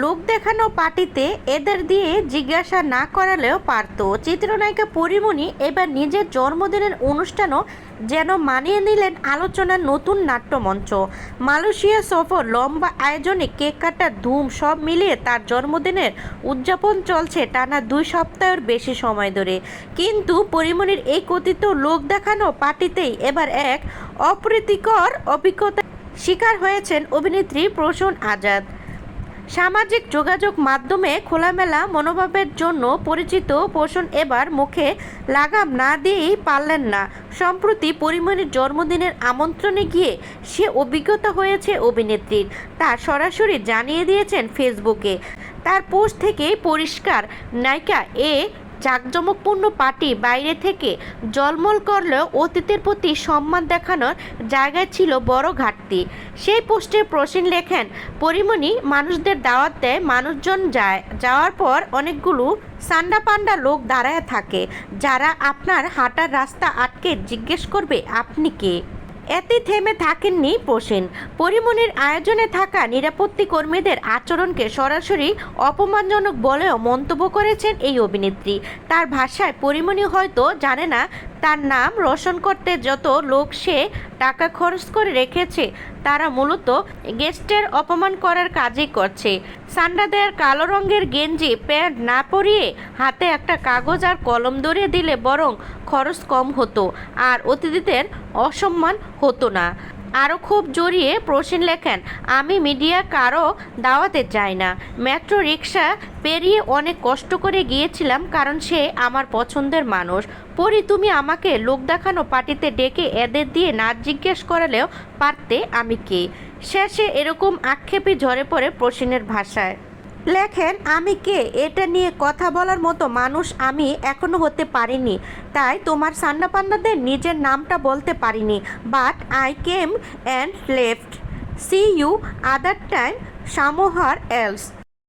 লোক দেখানো পার্টিতে এদের দিয়ে জিজ্ঞাসা না করালেও পারত। চিত্রনায়িকা পরিমণি এবার নিজের জন্মদিনের অনুষ্ঠানও যেন মানিয়ে নিলেন আলোচনার নতুন নাট্যমঞ্চ। মালয়েশিয়া সফর, লম্বা আয়োজনে কেক কাটার ধুম, সব মিলিয়ে তার জন্মদিনের উদযাপন চলছে টানা দুই সপ্তাহের বেশি সময় ধরে। কিন্তু পরিমণির এই কথিত লোক দেখানো পার্টিতেই এবার এক অপ্রীতিকর অভিজ্ঞতা শিকার হয়েছেন অভিনেত্রী প্রসূন আজাদ। সামাজিক যোগাযোগ মাধ্যমে খোলামেলা মনোভাবের জন্য পরিচিত পোষণ এবার মুখে লাগাম না দিয়েই পারলেন না। সম্প্রতি পরিমণির জন্মদিনের আমন্ত্রণে গিয়ে সে অভিজ্ঞতা হয়েছে অভিনেত্রীর। তা সরাসরি জানিয়ে দিয়েছেন ফেসবুকে। তার পোস্ট থেকেই পরিষ্কার, নায়িকা এ জাঁকজমকপূর্ণ পার্টি বাইরে থেকে জলমল করলেও অতীতের প্রতি সম্মান দেখানোর জায়গায় ছিল বড় ঘাটতি। সেই পোস্টে প্রসীন লেখেন, পরিমণি মানুষদের দাওয়াত দেয় মানুষজন যায়, যাওয়ার পর অনেকগুলো সান্ডা পান্ডা লোক দাঁড়ায় থাকে। যারা আপনার হাঁটার রাস্তা আটকে জিজ্ঞেস করবে, আপনি কে? এতে থেমে থাকেননি প্রসেন। পরিমণির আয়োজনে থাকা নিরাপত্তি কর্মীদের আচরণকে সরাসরি অপমানজনক বলেও মন্তব্য করেছেন এই অভিনেত্রী। তার ভাষায় পরিমণি হয়তো জানে না তার নাম রোশন করতে যত লোক সে টাকা খরচ করে রেখেছে, তারা মূলত গেস্টের অপমান করার কাজই করছে। সান্ডাদের কালো রঙের গেঞ্জি, প্যান্ট না পরিয়ে হাতে একটা কাগজ আর কলম ধরিয়ে দিলে বরং খরচ কম হতো আর অতিথিদের অসম্মান হতো না। আরও খুব জড়িয়ে প্রশ্ন লেখেন, আমি মিডিয়া কারও দাওয়াতে চাই না। মেট্রো রিক্সা পেরিয়ে অনেক কষ্ট করে গিয়েছিলাম কারণ সে আমার পছন্দের মানুষ। পরি, তুমি আমাকে লোক দেখানো পার্টিতে ডেকে এদের দিয়ে না জিজ্ঞেস করালেও পারতে আমি কে? শেষে এরকম আক্ষেপে ঝরে পড়ে প্রসীনের ভাষায়। লেখেন, আমি কে? এটা নিয়ে কথা বলার মতো মানুষ আমি এখনও হতে পারিনি। তাই তোমার সান্না পান্নাদের নিজের নামটা বলতে পারিনি। But I came and left. See you other time somewhere else.